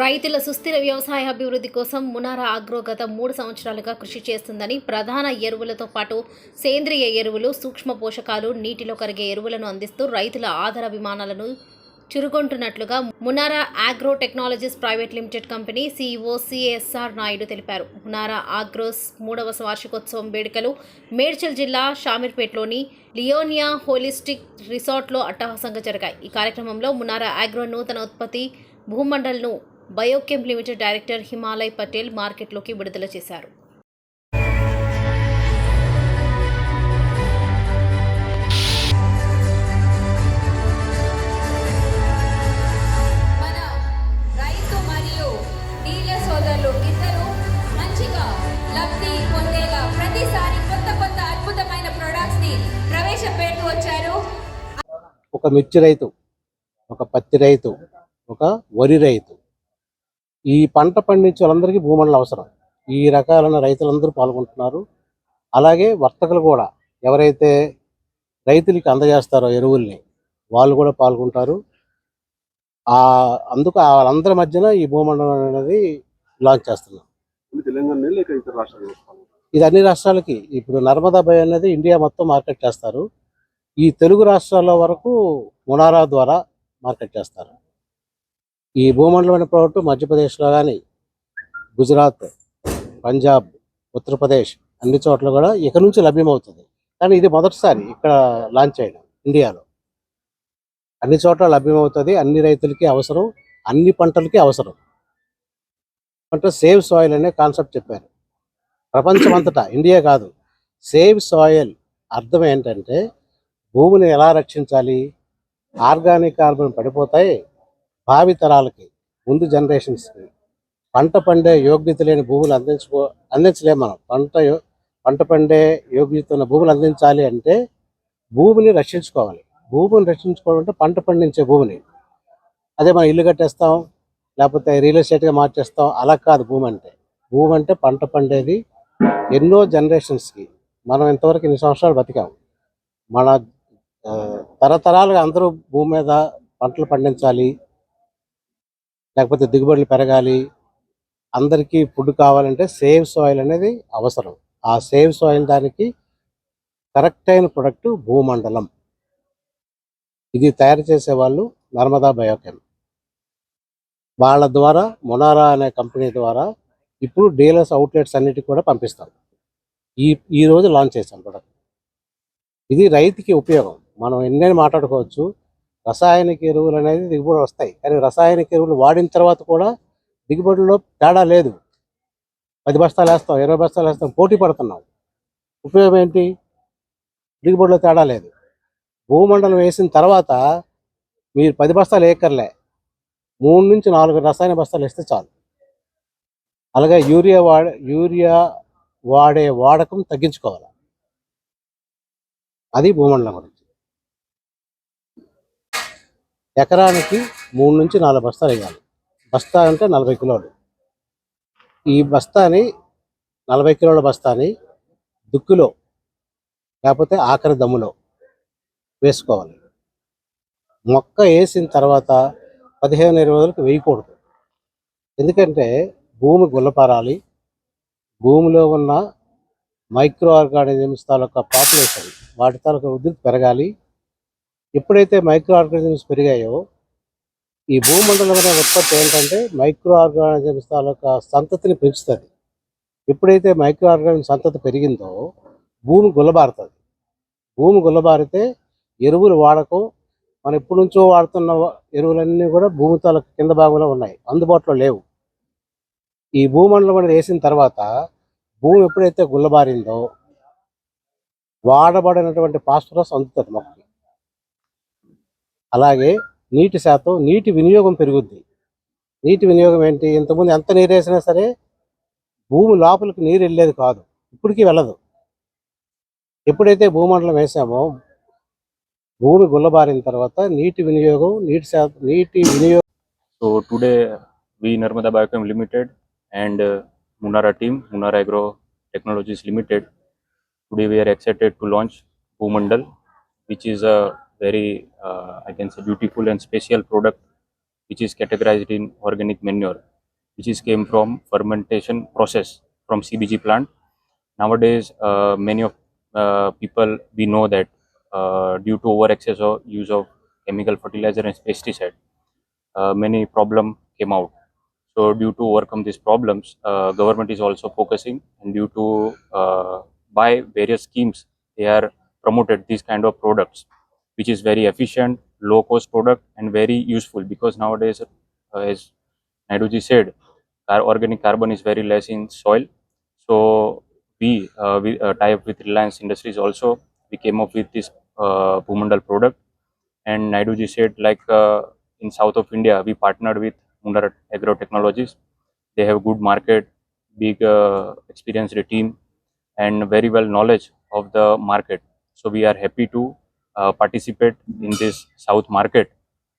రైతుల సుస్థిర వ్యవసాయ అభివృద్ధి కోసం మునారా అగ్రో గత మూడు సంవత్సరాలుగా కృషి చేస్తుందని ప్రధాన ఎరువులతో పాటు సేంద్రియ ఎరువులు సూక్ష్మ పోషకాలు నీటిలో కరిగే ఎరువులను అందిస్తూ రైతుల ఆధార విమానాలను చురుగొంటున్నట్లుగా Munara agro technologies private limited company CEO CSR Naidu తెలిపారు. మునారా ఆగ్రోస్ మూడవ వార్షికోత్సవం వేడుకలు మేడ్చల్ జిల్లా షామీర్పేట్లోని లియోనియా హోలిస్టిక్ రిసార్ట్లో అట్టహాసంగా జరిగాయి. ఈ కార్యక్రమంలో మునారా ఆగ్రో నూతన ఉత్పత్తి భూమండల్ను biochem limited director Himalay Patel మార్కెట్లోకి విడుదల చేశారు. మన రైతు మరియు డీలర్ సోదరులు ఇద్దరు మంచిగా లబ్ధి పొందేలా ప్రతిసారి కొత్త కొత్త అద్భుతమైన ప్రొడక్ట్స్ని ప్రవేశపెడుతూ వచ్చారు. ఒక మిర్చి రైతు ఒక పత్తి రైతు ఒక వరి రైతు ఈ పంట పండించే వాళ్ళందరికీ భూమండలం అవసరం. ఈ రకాలైన రైతులందరూ పాల్గొంటున్నారు. అలాగే వర్తకులు కూడా ఎవరైతే రైతులకి అందజేస్తారో ఎరువుల్ని వాళ్ళు కూడా పాల్గొంటారు. ఆ అందుకు వాళ్ళందరి మధ్యన ఈ భూమండలం అనేది లాంచ్ చేస్తున్నాం. ఇది అన్ని రాష్ట్రాలకి. ఇప్పుడు నర్మదా బై అనేది ఇండియా మొత్తం మార్కెట్ చేస్తారు. ఈ తెలుగు రాష్ట్రాల వరకు మునారా ద్వారా మార్కెట్ చేస్తారు. ఈ భూమండలమైన ప్రోడక్ట్ మధ్యప్రదేశ్లో కానీ గుజరాత్ పంజాబ్ ఉత్తరప్రదేశ్ అన్ని చోట్ల కూడా ఇక్కడ నుంచి లభ్యమవుతుంది. కానీ ఇది మొదటిసారి ఇక్కడ లాంచ్ అయిన ఇండియాలో. అన్ని చోట్ల లభ్యమవుతుంది అన్ని రైతులకి అవసరం అన్ని పంటలకి అవసరం. అంటే సేవ్ సాయిల్ అనే కాన్సెప్ట్ చెప్పారు. ప్రపంచమంతటా ఇండియా కాదు. సేవ్ సాయిల్ అర్థం ఏంటంటే భూమిని ఎలా రక్షించాలి? ఆర్గానిక్ కార్బన్ పడిపోతాయి భావి తరాలకి ముందు జనరేషన్స్కి పంట పండే యోగ్యత లేని భూములు అందించుకో అందించలేము మనం. పంట యో- పంట పండే యోగ్యత ఉన్న భూములు అందించాలి అంటే భూమిని రక్షించుకోవాలి. భూమిని రక్షించుకోవడం అంటే పంట పండించే భూమిని. అదే మనం ఇల్లు కట్టేస్తాం లేకపోతే రియల్ ఎస్టేట్గా మార్చేస్తాం అలా కాదు భూమి అంటే. భూమి అంటే పంట పండేది ఎన్నో జనరేషన్స్కి. మనం ఇంతవరకు ఇన్ని సంవత్సరాలు బతికాం? మన తరతరాలుగా అందరూ భూమి మీద పంటలు పండించాలి లేకపోతే దిగుబడులు పెరగాలి. అందరికీ ఫుడ్ కావాలంటే సేవ్ సాయిల్ అనేది అవసరం. ఆ సేవ్ సాయిల్ దానికి కరెక్ట్ అయిన ప్రొడక్ట్ భూమండలం. ఇది తయారు చేసే వాళ్ళు నర్మదా బయోకెమ్ వాళ్ళ ద్వారా మొనారా అనే కంపెనీ ద్వారా ఇప్పుడు డీలర్స్ అవుట్లెట్స్ అన్నిటికి కూడా పంపిస్తాం ఈ ఈరోజు లాంచ్ చేశాం ప్రొడక్ట్. ఇది రైతుకి ఉపయోగం. మనం ఎన్నైనా మాట్లాడుకోవచ్చు. రసాయనిక ఎరువులు అనేది దిగుబడి వస్తాయి. కానీ రసాయనిక ఎరువులు వాడిన తర్వాత కూడా దిగుబడిలో తేడా లేదు. పది బస్తాలు వేస్తాం ఇరవై బస్తాలు వేస్తాం పోటీ పడుతున్నాం. ఉపయోగం ఏంటి? దిగుబడిలో తేడా లేదు. భూమండలం వేసిన తర్వాత మీరు పది బస్తాలు ఏకర్లే. మూడు నుంచి నాలుగు రసాయన బస్తాలు వేస్తే చాలు. అలాగే యూరియా వాడే యూరియా వాడే వాడకం తగ్గించుకోవాలి. అది భూమండలం. గురించి ఎకరానికి మూడు నుంచి నాలుగు బస్తాలు వేయాలి. బస్తా అంటే నలభై కిలోలు. ఈ బస్తాని నలభై కిలోల బస్తాని దుక్కులో లేకపోతే ఆఖరి దమ్ములో వేసుకోవాలి. మొక్క వేసిన తర్వాత పదిహేను ఇరవై రోజులకు వేయకూడదు. ఎందుకంటే భూమి గుల్లపారాలి. భూమిలో ఉన్న మైక్రో ఆర్గానిజమ్స్ తాలూకా పాపులేషన్ వాటి తాలూకా ఉధృతి పెరగాలి. ఎప్పుడైతే మైక్రో ఆర్గానిజమ్స్ పెరిగాయో ఈ భూమండలం అనే ఉత్పత్తి ఏంటంటే మైక్రో ఆర్గానిజమ్స్ తాలూకా సంతతిని పెంచుతుంది. ఎప్పుడైతే మైక్రో ఆర్గానిజం సంతతి పెరిగిందో భూమి గుల్లబారుతుంది. భూమి గుల్లబారితే ఎరువులు వాడకం మనం ఎప్పటి నుంచో వాడుతున్న ఎరువులన్నీ కూడా భూమి తాలూకా కింద భాగంలో ఉన్నాయి అందుబాటులో లేవు. ఈ భూమండలం అనేది వేసిన తర్వాత భూమి ఎప్పుడైతే గుల్లబారిందో వాడబడినటువంటి ఫాస్ఫరస్ అందుతుంది మొక్కకి. అలాగే నీటి శాతం నీటి వినియోగం పెరుగుద్ది నీటి వినియోగం ఏంటి ఇంతకుముందు ఎంత నీరు వేసినా సరే భూమి లోపలికి నీరు వెళ్ళేది కాదు ఇప్పటికీ వెళ్ళదు ఎప్పుడైతే భూమండలం వేసామో భూమి గుల్లబారిన తర్వాత నీటి వినియోగం నీటి శాతం నీటి వినియోగం so today we Narmada biochem limited and Munara team Munara agro technologies limited today we're excited to launch Bhumandal which is very uh, I can say beautiful and special product which is categorized in organic manure, which is came from fermentation process from CBG plant. Nowadays, uh, many of uh, people we know that uh, due to over excess of use of chemical fertilizer and pesticide, uh, many problem came out. So due to overcome these problems, uh, government is also focusing and due to uh, by various schemes, they are promoted these kind of products, which is very efficient, low cost product and very useful because nowadays, uh, as Naiduji said, our organic carbon is very less in soil. So we, uh, we uh, tie up with Reliance Industries also. We came up with this uh, product and Naiduji said like uh, in south of India, we partnered with Mundara Agro Technologies. They have good market, big uh, experienced team, and very well knowledge of the market. So we are happy to uh, participate in this south market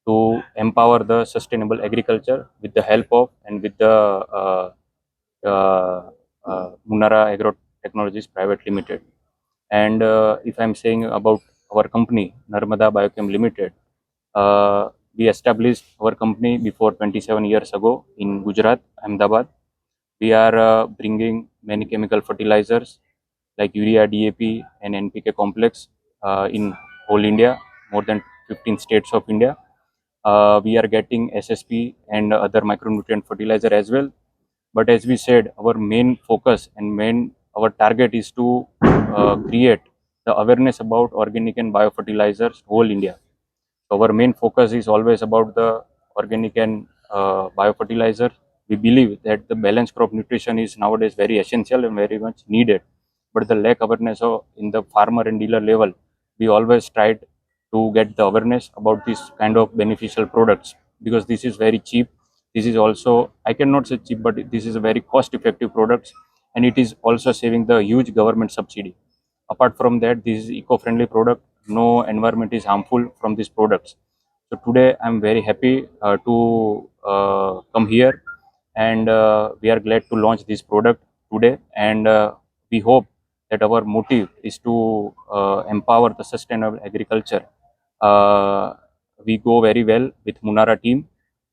to empower the sustainable agriculture with the help of and with the uh, uh, uh, Munara Agro Technologies Private Limited. And uh, if I'm saying about our company, Narmada Biochem Limited, uh, we established our company before 27 years ago in Gujarat, Ahmedabad. We are uh, bringing many chemical fertilizers like urea, DAP, and NPK complex uh, in whole India, more than 15 states of India. Uh, we are getting SSP and other micronutrient fertilizer as well. But as we said, our main focus and main our target is to uh, create the awareness about organic and biofertilizers whole India. So our main focus is always about the organic and uh, biofertilizer. We believe that the balanced crop nutrition is nowadays very essential and very much needed. But the lack of awareness of in the farmer and dealer level, we always tried to get the awareness about this kind of beneficial products because this is very cheap. This is also I cannot say cheap, but this is a very cost-effective products, and it is also saving the huge government subsidy. Apart from that this is eco-friendly product. No environment is harmful from these products. So today i'm very happy uh, to uh, come here and uh, we are glad to launch this product today and uh, we hope that our motive is to uh, empower the sustainable agriculture uh, we go very well with munara team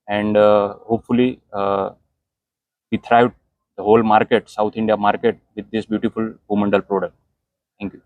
and uh, hopefully we thrive the whole market south india market with this beautiful Bhumandal product Thank you.